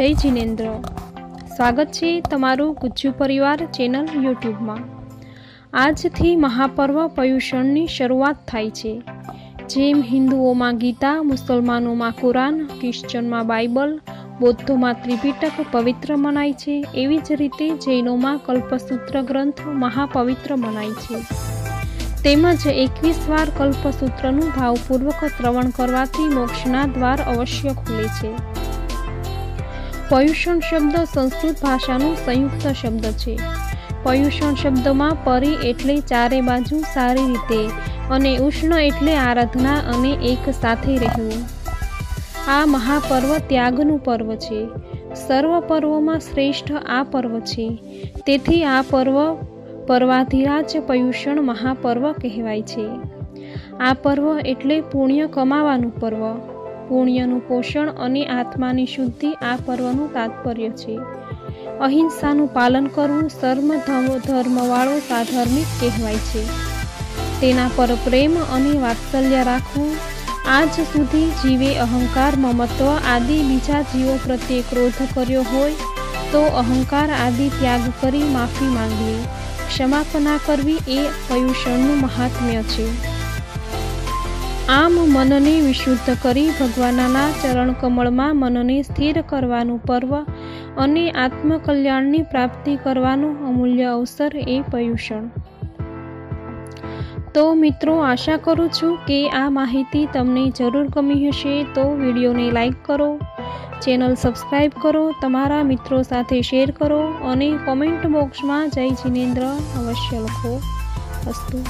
જય જિનેન્દ્ર. સ્વાગત છે તમારું ગુજ્જુ પરિવાર ચેનલ યુટ્યુબમાં. આજથી મહાપર્વ પર્યુષણની શરૂઆત થાય છે. જેમ હિન્દુઓમાં ગીતા, મુસલમાનોમાં કુરાન ક્રિશ્ચનમાં બાઇબલ, બૌદ્ધોમાં ત્રિપિટક પવિત્ર મનાય છે, એવી જ રીતે જૈનોમાં કલ્પસૂત્ર ગ્રંથ મહાપવિત્ર મનાય છે. તેમજ એકવીસ વાર કલ્પસૂત્રનું ભાવપૂર્વક શ્રવણ કરવાથી મોક્ષના દ્વાર અવશ્ય ખુલે છે. પયુષણ શબ્દ સંસ્કૃત ભાષાનો સંયુક્ત શબ્દ છે. પયુષણ શબ્દમાં પરી એટલે ચારે બાજુ સારી રીતે અને ઉષ્ણ એટલે આરાધના અને એક સાથે રહેવું. આ મહાપર્વ ત્યાગનું પર્વ છે. સર્વ પર્વોમાં શ્રેષ્ઠ આ પર્વ છે. તેથી આ પર્વ પર્વાધિરાજ પયુષણ મહાપર્વ કહેવાય છે. આ પર્વ એટલે પુણ્ય કમાવાનું પર્વ. પુણ્યનું પોષણ અને આત્માની શુદ્ધિ આ પર્વનું તાત્પર્ય છે. અહિંસાનું પાલન કરવું સર્વ ધર્મવાળો સાધર્મિક કહેવાય છે. તેના પર પ્રેમ અને વાત્સલ્ય રાખવું, આજ સુધી જીવે અહંકાર, મમત્વ આદિ બીજા જીવો પ્રત્યે ક્રોધ કર્યો હોય, તો અહંકાર આદિ ત્યાગ કરી માફી માંગવી. ક્ષમાપના કરવી એ પયુષણનું મહાત્મ્ય છે. આમ મનને વિશુદ્ધ કરી ભગવાનના ચરણ કમળમાં મનને સ્થિર કરવાનું પર્વ અને આત્મકલ્યાણની પ્રાપ્તિ કરવાનો અમૂલ્ય અવસર એ પયુષણ. તો મિત્રો, આશા કરું છું કે આ માહિતી તમને જરૂર ગમી હશે, તો વિડીયોને લાઈક કરો, ચેનલ સબસ્ક્રાઈબ કરો, તમારા મિત્રો સાથે શેર કરો અને કોમેન્ટ બોક્સમાં જય જિનેન્દ્ર અવશ્ય લખો અસ્તુ